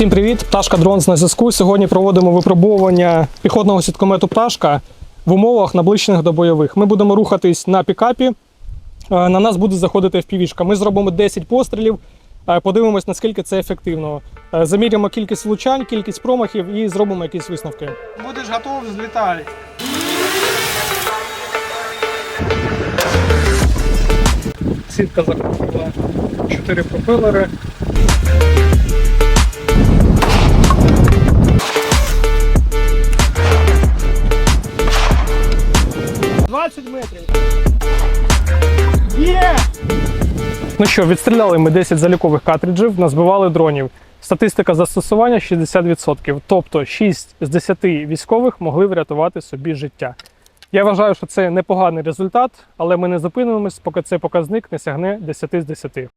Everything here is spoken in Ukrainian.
Усім привіт! Пташка Дронс на зв'язку. Сьогодні проводимо випробовування піхотного сіткомету Пташка в умовах наближених до бойових. Ми будемо рухатись на пікапі. Е, На нас буде заходити FPV-шка. Ми зробимо 10 пострілів, е, подивимось, наскільки це ефективно. Е, Заміряємо кількість влучань, кількість промахів і зробимо якісь висновки. Будеш готов, злітай. Сітка захопила 4 пропелери. Метрів. Є! Ну що, відстріляли ми 10 залікових картриджів, назбивали дронів. Статистика застосування 60%. Тобто 6 з 10 військових могли врятувати собі життя. Я вважаю, що це непоганий результат, але ми не зупинимось, поки цей показник не сягне 10 з 10.